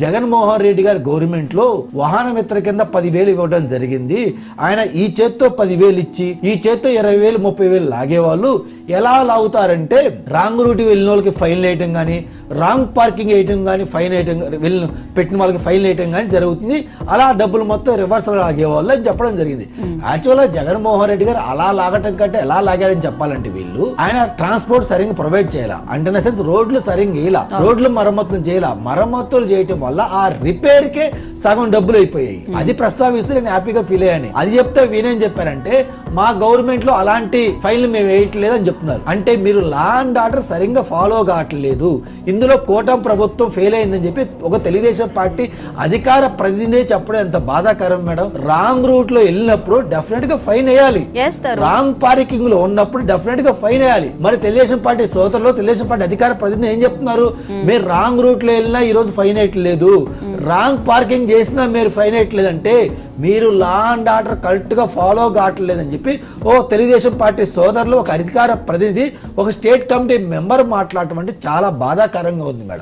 జగన్మోహన్ రెడ్డి గారి గవర్నమెంట్లో వాహన మిత్ర కింద పదివేలు ఇవ్వడం జరిగింది. ఆయన ఈ చేత్తో పదివేలు ఇచ్చి ఈ చేత్తో ఇరవై వేలు ముప్పై వేలు లాగేవాళ్ళు ఎలా లాగుతారంటే రాంగ్ రూట్ వెళ్ళిన వాళ్ళకి ఫైన్ వేయటం కానీ రాంగ్ పార్కింగ్ వేయటం కానీ ఫైన్ వేయటం వెళ్ళిన పెట్టిన వాళ్ళకి ఫైన్ వేయటం కానీ జరుగుతుంది. అలా డబ్బులు మొత్తం రివర్స్ లాగేవాళ్ళు అని చెప్పడం జరిగింది. యాక్చువల్గా జగన్మోహన్ రెడ్డి గారు అలా లాగటం కంటే ఎలా లాగాడని చెప్పాలంటే వీళ్ళు ఆయన ట్రాన్స్పోర్ట్ సరిగ్గా ప్రొవైడ్ చేయాల. అంటే సెన్స్ రోడ్లు సరిగ్గా వేయాల. రోడ్లు మరమ్మతులు చేయాల. మరమ్మతులు చేయటం వల్ల ఆ రిపేర్ కే సగం డబ్బులు అయిపోయాయి. అది ప్రస్తావిస్తే నేను హ్యాపీగా ఫీల్ అయ్యాను. అది చెప్తే వీనేం చెప్పారంటే మా గవర్నమెంట్లో అలాంటి ఫైన్లు మేము వేయట్లేదు అని చెప్తున్నారు. అంటే మీరు లా అండ్ ఆర్డర్ సరిగ్గా ఫాలో కావట్లేదు. ఇందులో కూటమి ప్రభుత్వం ఫెయిల్ అయిందని చెప్పి ఒక తెలుగుదేశం పార్టీ అధికార ప్రతినిధి చెప్పడం ఎంత బాధాకరం మేడం? రాంగ్ రూట్లో వెళ్ళినప్పుడు డెఫినెట్గా ఫైన్ వేయాలి. రాంగ్ పార్కింగ్లో ఉన్నప్పుడు డెఫినెట్గా ఫైన్ వేయాలి. మరి తెలుగుదేశం పార్టీ సోదరులు తెలుగుదేశం పార్టీ అధికార ప్రతినిధి ఏం చెప్తున్నారు? మీరు రాంగ్ రూట్లో వెళ్ళినా ఈ రోజు ఫైన్ వేయట్లేదు. లేదు. రాంగ్ పార్కింగ్ చేసినా మీరు ఫైన్ వేయట్లేదంటే మీరు లా అండ్ ఆర్డర్ కరెక్ట్గా ఫాలో కావట్లేదని చెప్పి ఓ తెలుగుదేశం పార్టీ సోదరులు ఒక అధికార ప్రతినిధి ఒక స్టేట్ కమిటీ మెంబర్ మాట్లాడటం అంటే చాలా బాధాకరంగా ఉంది మేడం.